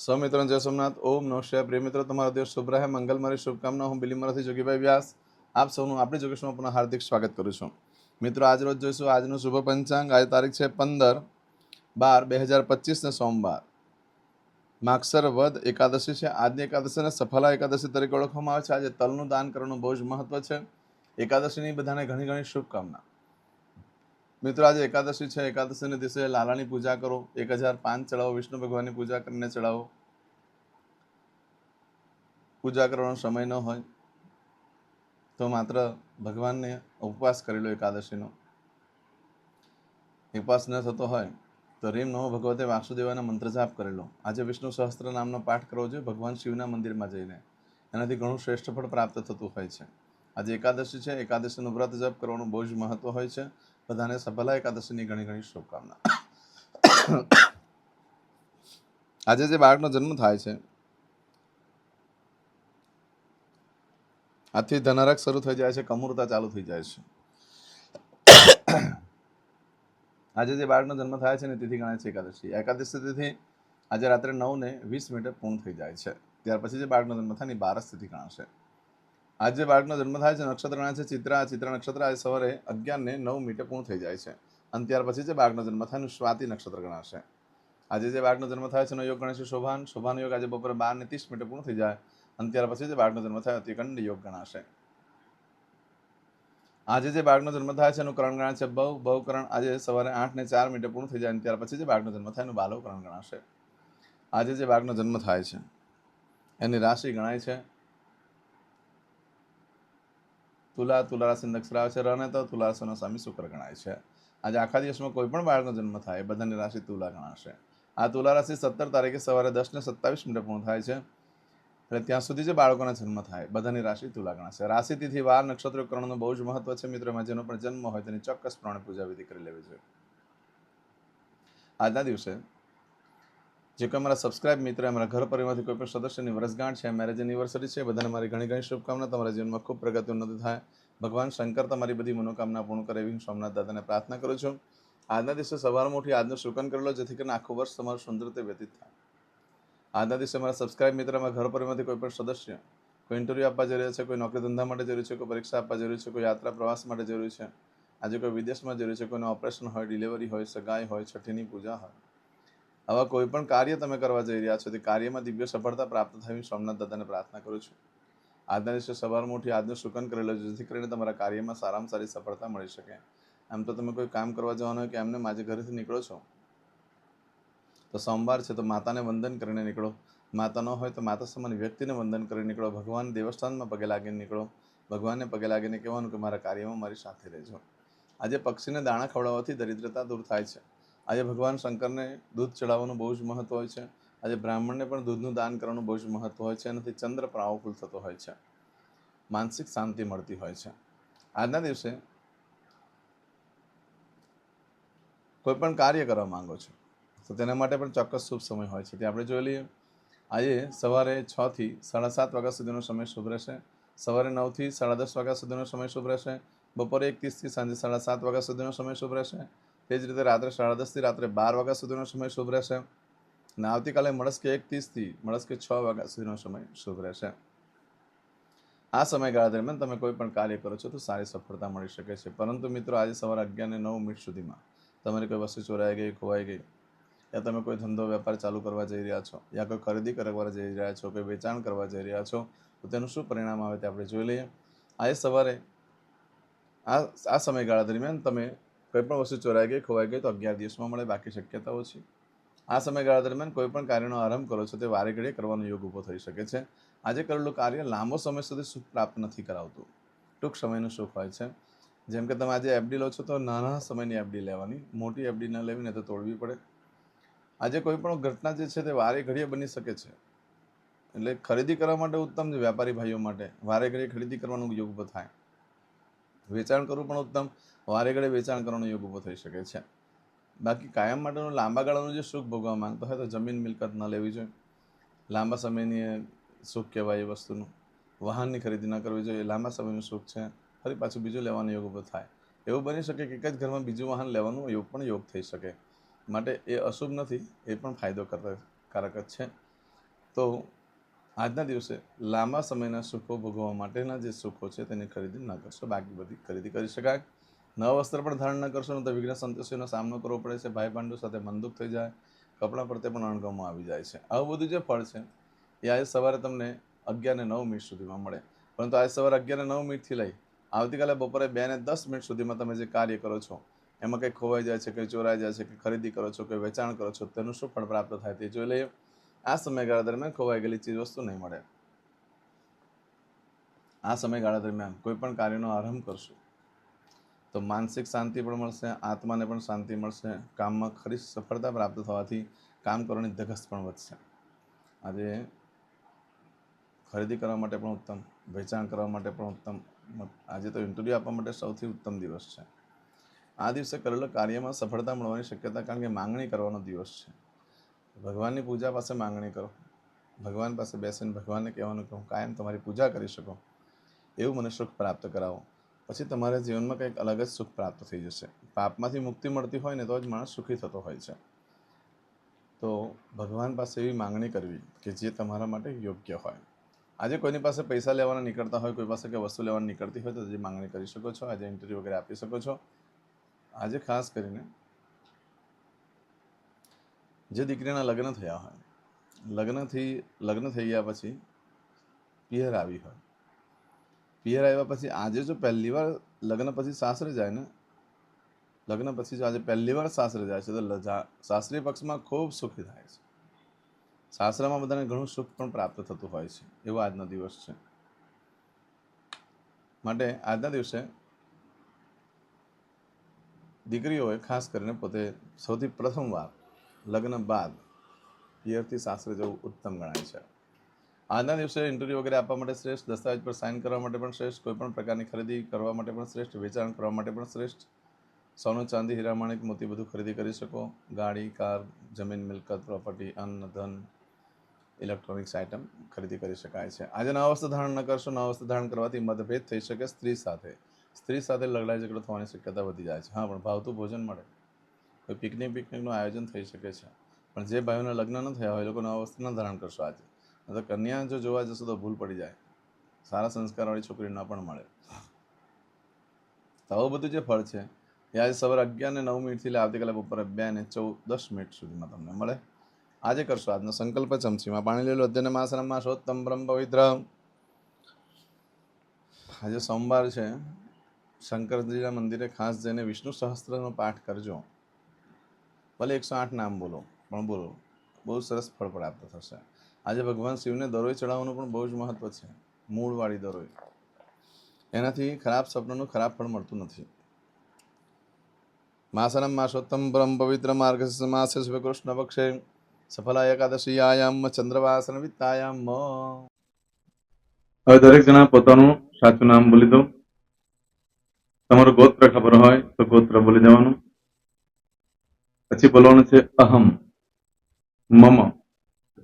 સૌ મિત્રોને જય સોમનાથ. ઓમ નમસ્કાર પ્રિય મિત્રો, તમારો દિવસ શુભ રહે. મંગલમારી શુભકામના. હું બિલીમરાથી જોગીભાઈ વ્યાસ. આપ સૌનું આપણી જોગેશમાં પુનઃ હાર્દિક સ્વાગત કરું છું. મિત્રો, આજ રોજ જોઈશું આજનું શુભ પંચાંગ. આજ તારીખ છે પંદર બાર બે હજાર પચીસને સોમવાર. માગસર વદ એકાદશી છે. આજની એકાદશીને સફલા એકાદશી તરીકે ઓળખવામાં આવે છે. આજે તલનું દાન કરવાનું બહુ જ મહત્વ છે. એકાદશીની બધાને ઘણી ઘણી શુભકામના. મિત્રો, આજે એકાદશી છે. એકાદશીને દિવસે લાલાની પૂજા કરો. એક હજાર પાંચ ચડાવો. વિષ્ણુ ભગવાનની પૂજા કરીને ચડાવો. પૂજા કરવાનો સમય ન હોય તો માત્ર ભગવાનને ઉપવાસ કરી લો એકાદશીનો. ઉપવાસ ન થતો હોય તો રીમ નમો ભગવતે વાસુદેવાના મંત્ર જાપ કરી લો. આજે વિષ્ણુ સહસ્ત્ર નામનો પાઠ કરવો જોઈએ. ભગવાન શિવના મંદિરમાં જઈને. એનાથી ઘણું શ્રેષ્ઠ ફળ પ્રાપ્ત થતું હોય છે. આજે એકાદશી છે. એકાદશીનું વ્રત જપ કરવાનું બહુ જ મહત્વ હોય છે. બધાને સફલા એકાદશીની ઘણી ઘણી શુભકામના. આજે જે બાળકનો જન્મ થાય છે, આથી ધનરક શરૂ થઈ જાય છે, કમૂરતા ચાલુ થઈ જાય છે. આજે જે બાળકનો જન્મ થાય છે ને તિથિ ગણાય છે એકાદશી. એકાદશી તિથિ આજે રાત્રે નવ ને વીસ મિનિટે પૂર્ણ થઈ જાય છે. ત્યાર પછી જે બાળકનો જન્મ થાય ને બાર તિથિ ગણાશે. આજે બાળકનો જન્મ થાય છે, નક્ષત્ર ગણાય છે ચિત્રા ચિત્રા નક્ષત્ર આજે સવારે અગિયાર ને નવ મિનિટે પૂર્ણ થઈ જાય છે. અને ત્યાર પછી જે બાળકનો જન્મ થાય, એનું સ્વાતિ નક્ષત્ર ગણાશે. આજે જે બાળકનો જન્મ થાય છે, એનો યોગ ગણાશે શોભાન. શોભાન યોગ આજે બપોરે બાર ને ત્રીસ મિનિટે પૂર્ણ થઈ જાય. અને ત્યાર પછી જે બાળકનો જન્મ થાય, અતિકંડ યોગ ગણાશે. આજે જે બાળકનો જન્મ થાય છે, એનું કરણ ગણાશે બહુ. બહુકરણ આજે સવારે આઠ ને ચાર મિનિટે પૂર્ણ થઈ જાય અને ત્યાર પછી જે બાળકનો જન્મ થાય, એનું બાલવકરણ ગણાશે. આજે જે બાળકનો જન્મ થાય છે, એની રાશિ ગણાય છે. તુલા તુલા રાશિ નક્ષર આવે છે રને તો તુલા રાશિનો સ્વામી શુક્ર ગણાય છે. આજે આખા દિવસમાં કોઈ પણ બાળકનો જન્મ થાય બધાની રાશિ તુલા ગણાશે. આ તુલા રાશિ સત્તર તારીખે સવારે દસ ને સત્તાવીસ મિનિટે પૂર્ણ થાય છે. એટલે ત્યાં સુધી જે બાળકોના જન્મ થાય બધાની રાશિ તુલા ગણાશે. રાશિતિથિ વાર, નક્ષત્ર, કરણનું બહુ જ મહત્વ છે મિત્રો. એમાં જેનો પણ જન્મ હોય તેની ચોક્કસ પ્રમાણે પૂજા વિધિ કરી લેવી જોઈએ. આજના દિવસે જે કોઈ અમારા સબસ્ક્રાઇબ મિત્ર, અમારા ઘર પરિવારથી કોઈ પણ સદસ્યની વર્ષગાંઠ છે મેરેજ એનિવર્સરી છે, બધાને મારી ઘણી ઘણી શુભકામના. તમારા જીવનમાં ખૂબ પ્રગતિ ઉન્નતિ થાય. ભગવાન શંકર તમારી બધી મનોકામના પૂર્ણ કરે એવી સોમનાથ દાદાને પ્રાર્થના કરું છું. આજના દિવસે સવારમાં ઉઠી આજનું શુકન કરેલો જેથી કરીને આખું વર્ષ તમારું સુંદર રીતે વ્યતીત થાય. આજના દિવસે મારા સબસ્ક્રાઇબ મિત્ર, અમારા ઘર પરિવારથી કોઈ પણ સદસ્ય કોઈ ઇન્ટરવ્યૂ આપવા જઈ છે, કોઈ નોકરી ધંધા માટે જરૂરી છે, કોઈ પરીક્ષા આપવા જરૂરી છે, કોઈ યાત્રા પ્રવાસ માટે જરૂરી છે, આજે કોઈ વિદેશમાં જરૂરી છે, કોઈનું ઓપરેશન હોય ડિલિવરી હોય, સગાઈ હોય, છઠ્ઠીની પૂજા હોય. આવા કોઈ પણ કાર્ય તમે કરવા જઈ રહ્યા છો, તે કાર્યમાં દિવ્ય સફળતા પ્રાપ્ત થવી સોમનાથ દાદાને પ્રાર્થના કરું છું. આજના દિવસે સવારમાં ઉઠી આજનું શુકન કરેલો છે જેથી કરીને તમારા કાર્યમાં સારામાં સારી સફળતા મળી શકે. આમ તો તમે કોઈ કામ કરવા જવાનું હોય કે એમને માજે ઘરેથી નીકળો છો? તો સોમવાર છે તો માતાને વંદન કરીને નીકળો. માતા ન હોય તો માતા સમાન વ્યક્તિને વંદન કરીને નીકળો. ભગવાન દેવસ્થાનમાં પગે લાગીને નીકળો. ભગવાનને પગે લાગીને કહેવાનું કે મારા કાર્યમાં મારી સાથે રહેજો. આજે પક્ષીને દાણા ખવડાવવાથી દરિદ્રતા દૂર થાય છે. આજે ભગવાન શંકરને દૂધ ચડાવવાનું બહુ જ મહત્વ હોય છે. આજે બ્રાહ્મણને પણ દૂધનું દાન કરવાનું બહુ જ મહત્વ હોય છે એનાથી ચંદ્ર પ્રાવકુલ થતો હોય છે. માનસિક શાંતિ મળતી હોય છે. આજના દિવસે કોઈ પણ કાર્ય કરવા માંગો છો, તો તેના માટે પણ ચોક્કસ શુભ સમય હોય છે. તે આપણે જોઈ લઈએ. આજે સવારે છ થી સાડા સાત વાગ્યા સુધીનો સમય શુભ રહેશે. સવારે નવથી સાડા દસ વાગ્યા સુધીનો સમય શુભ રહેશે. બપોરે એક ત્રીસથી સાંજે સાડા સાત વાગ્યા સુધીનો સમય શુભ રહેશે. તે જ રીતે રાત્રે સાડા દસથી રાત્રે બાર વાગ્યા સુધીનો સમય શુભ રહેશે. અને આવતીકાલે મળસ્કે એક ત્રીસથી મળસ્કે છ વાગ્યા સુધીનો સમય શુભ રહેશે. આ સમયગાળા દરમિયાન તમે કોઈ પણ કાર્ય કરો છો તો સારી સફળતા મળી શકે છે. પરંતુ મિત્રો, આજે સવારે અગિયાર ને નવ મિનિટ સુધીમાં તમારી કોઈ વસ્તુ ચોરાઈ ગઈ, ખોવાઈ ગઈ યા તમે કોઈ ધંધો, વેપાર ચાલુ કરવા જઈ રહ્યા છો યા કોઈ ખરીદી કરવા જઈ રહ્યા છો, કોઈ વેચાણ કરવા જઈ રહ્યા છો, તો તેનું શું પરિણામ આવે તે આપણે જોઈ લઈએ. આજે સવારે આ આ સમયગાળા દરમિયાન તમે કોઈ પણ વસ્તુ ચોરાઈ ગઈ, ખોવાઈ ગઈ, તો અગિયાર દિવસમાં મળે, બાકી શક્યતાઓ છે. આ સમયગાળા દરમિયાન કોઈ પણ કાર્યનો આરંભ કરો છો, તે વારે ઘડીએ કરવાનો યોગ ઊભો થઈ શકે છે. આજે કરેલું કાર્ય લાંબો સમય સુધી સુખ પ્રાપ્ત નથી કરાવતું. ટૂંક સમયનું સુખ હોય છે. જેમ કે તમે આજે એફડી લો છો, તો નાના સમયની એફડી લેવાની, મોટી એફડી ન લેવી ને તો તોડવી પડે. આજે કોઈ પણ ઘટના જે છે, તે વારે ઘડીએ બની શકે છે. એટલે ખરીદી કરવા માટે ઉત્તમ છે, વ્યાપારી ભાઈઓ માટે. વારે ઘડીએ ખરીદી કરવાનું યોગ ઊભો થાય. વેચાણ કરવું પણ ઉત્તમ. વારે ઘડે વેચાણ કરવાનો યોગ ઊભો થઈ શકે છે. બાકી કાયમ માટેનું લાંબા ગાળાનું જે સુખ ભોગવા માંગતો હોય તો જમીન મિલકત ન લેવી જોઈએ. લાંબા સમયની સુખ કહેવાય એ વસ્તુનું. વાહનની ખરીદી ન કરવી જોઈએ. લાંબા સમયનું સુખ છે. ફરી પાછું બીજું લેવાનો યોગ ઊભો થાય. એવું બની શકે કે એક જ ઘરમાં બીજું વાહન લેવાનું યોગ પણ યોગ થઈ શકે. માટે એ અશુભ નથી, એ પણ ફાયદો કારક જ છે. તો આજના દિવસે લાંબા સમયના સુખો ભોગવવા માટેના જે સુખો છે તેની ખરીદી ન કરશો. બાકી બધી ખરીદી કરી શકાય. નવા વસ્ત્ર પણ ધારણ ન કરશો ને તો વિઘ્ન સંતોષીનો સામનો કરવો પડે છે. ભાઈ પાંડુ સાથે મનદુખ થઈ જાય, કપડાં પ્રત્યે પણ અણગમો આવી જાય છે. આવું બધું જે ફળ છે, એ આજે સવારે તમને અગિયાર ને નવ મિનિટ સુધીમાં મળે. પરંતુ આજે સવારે અગિયાર ને નવ મિનિટથી લઈ આવતીકાલે બપોરે બે ને દસ મિનિટ સુધીમાં તમે જે કાર્ય કરો છો, એમાં કંઈ ખોવાઈ જાય છે, કંઈ ચોરાઈ જાય છે કે ખરીદી કરો છો કે વેચાણ કરો છો, તેનું શું ફળ પ્રાપ્ત થાય તે જોઈ લઈએ. આ સમયગાળા દરમિયાન ખોવાઈ ગયેલી ચીજ વસ્તુ નહીં મળે. આ સમયગાળા દરમિયાન કોઈ પણ કાર્યનો આરંભ કરશો. તો માનસિક શાંતિ પણ મળશે, આત્માને પણ શાંતિ મળશે, કામમાં ખરી સફળતા પ્રાપ્ત થવાથી કામ કરવાની ધગસ પણ વધશે. આજે ખરીદી કરવા માટે પણ ઉત્તમ, વેચાણ કરવા માટે પણ ઉત્તમ આજે તો ઇન્ટરવ્યૂ આપવા માટે સૌથી ઉત્તમ દિવસ છે. આ દિવસે કરેલા કાર્યમાં સફળતા મળવાની શક્યતા કારણ કે માંગણી કરવાનો દિવસ છે. ભગવાનની પૂજા પાસે માંગણી કરો, ભગવાન પાસે બેસીને ભગવાનને કહેવાનું કે હું કાયમ તમારી પૂજા કરી શકું, એવું મને સુખ પ્રાપ્ત કરાવો. પછી તમારા જીવનમાં કંઈક અલગ જ સુખ પ્રાપ્ત થઈ જશે. પાપમાંથી મુક્તિ મળતી હોય ને તો જ માણસ સુખી થતો હોય છે. તો ભગવાન પાસે એવી માંગણી કરવી કે જે તમારા માટે યોગ્ય હોય. આજે કોઈની પાસે પૈસા લેવાના નીકળતા હોય, કોઈ પાસે કે વસ્તુ લેવાની નીકળતી હોય તો જે માંગણી કરી શકો છો, આજે ઇન્ટરવ્યૂ વગેરે આપી શકો છો. આજે ખાસ કરીને જે દીકરીના લગ્ન થયા હોય, લગ્નથી, લગ્ન થઈ ગયા પછી પિયર આવી હોય પિયર આવ્યા પછી આજે જો પહેલી વાર લગ્ન પછી સાસરે જાય ને લગ્ન પછી જો આજે પહેલી વાર સાસરે જાય છે તો સાસરી પક્ષમાં ખૂબ સુખી થાય છે સાસરામાં બધાને ઘણું સુખ પણ પ્રાપ્ત થતું હોય છે એવો આજનો દિવસ છે માટે આજના દિવસે દીકરીઓએ ખાસ કરીને પોતે સૌથી પ્રથમવાર લગ્ન બાદ પિયરથી સાસરે જવું ઉત્તમ ગણાય છે આજના દિવસે ઇન્ટરવ્યૂ વગેરે આપવા માટે શ્રેષ્ઠ, દસ્તાવેજ પર સાઇન કરવા માટે પણ શ્રેષ્ઠ, કોઈ પણ પ્રકારની ખરીદી કરવા માટે પણ શ્રેષ્ઠ, વેચાણ કરવા માટે પણ શ્રેષ્ઠ. સોનું, ચાંદી હીરામાણિક મોતી બધું ખરીદી કરી શકો. ગાડી, કાર, જમીન, મિલકત પ્રોપર્ટી અન્ન, ધન ઇલેક્ટ્રોનિક્સ આઇટમ ખરીદી કરી શકાય છે. આજે નવા વસ્ત્ર ધારણ ન કરશો. નવા વસ્તુ ધારણ કરવાથી મતભેદ થઈ શકે સ્ત્રી સાથે. સ્ત્રી સાથે લડાઈ ઝઘડો થવાની શક્યતા વધી જાય છે. હા, પણ ભાવતું ભોજન મળે. કોઈ પિકનિક પિકનિકનું આયોજન થઈ શકે છે. પણ જે ભાઈઓના લગ્ન ન થયા હોય એ લોકો નવા વસ્તુના ધારણ કરશો આજે. તો કન્યા જો જોવા જશો તો ભૂલ પડી જાય. સારા સંસ્કારવાળી છોકરી ન પણ મળે. તો બધું જે ફળ છે, એ આજે સવારે અગિયાર ને નવ મિનિટથી આવતીકાલે બપોરે બે ને ચૌદ, દસ મિનિટ સુધીમાં તમને મળે. આજે કરશો આજનો સંકલ્પ ચમચીમાં પાણી લેલો અધ્યયન માસનમ માસોત્તમ બ્રહ્મ પવિત્ર આજે સોમવાર છે. શંકરજીના મંદિરે ખાસ જઈને વિષ્ણુ સહસ્ત્રનો પાઠ કરજો. ભલે એકસો આઠ નામ બોલો, પણ બોલો. બહુ સરસ ફળ પ્રાપ્ત થશે. આજે ભગવાન શિવને દરોઈ ચડાવવાનું પણ બહુ જ મહત્વ છે. મૂળવાળી દરોઈ એનાથી ખરાબ સપનનું ખરાબ ફળ મળતું નથી. માસનમ માસોત્તમ પરમ પવિત્ર માર્ગ માસે શુભકૃષ્ણ પક્ષે સફલા એકાદશીયાયામ ચંદ્રવાસન વિત્તાયામ હવે દરેક જણા પોતાનું સાચું નામ બોલી દો. તમારું ગોત્ર ખબર હોય તો ગોત્ર બોલી દેવાનું. પછી બોલવાનું છે અહમ, મમ.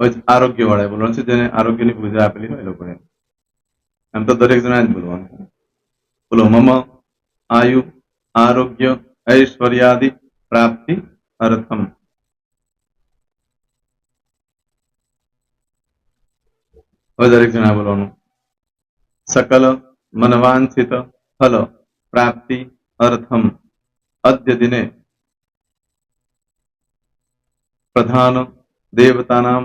આરોગ્ય વાળા બોલવાનું છે જેને આરોગ્યની પૂજા આપેલી હોય એ લોકોએ એમ તો દરેક જણા જ બોલવાનું છે બોલો મમ આયુ આરોગ્ય ઐશ્વર્યાદિ પ્રાપ્તિ અર્થમ હવે દરેક જણા બોલવાનું સકલ મનવાંછિત ફલ પ્રાપ્તિ અર્થમ અદ્ય દિને પ્રધાન દેવતાનામ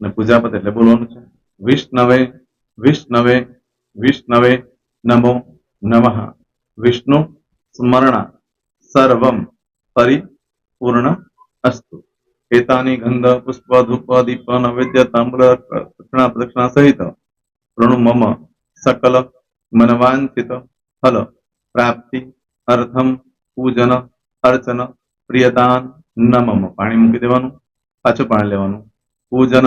અને પૂજા એટલે બોલવાનું છે. વિષ્ણવે વિષ્ણવે વિષ્ણવે નમો નમઃ. વિષ્ણુ સ્મરણા સર્વમ પરિપૂર્ણ અસ્તુ. એતાની ગંધ, પુષ્પ, ધૂપ, દીપ, નૈવેદ્ય તાંબૂલ દક્ષિણા પ્રદક્ષિણા સહિત પ્રણુ મમ સકલ મનવાંચિત ફલ પ્રાપ્તિ અર્થમ પૂજન અર્ચન પ્રિયદાન ન મમ પાણી મૂકી દેવાનું. પાછું પાણી લેવાનું. પૂજન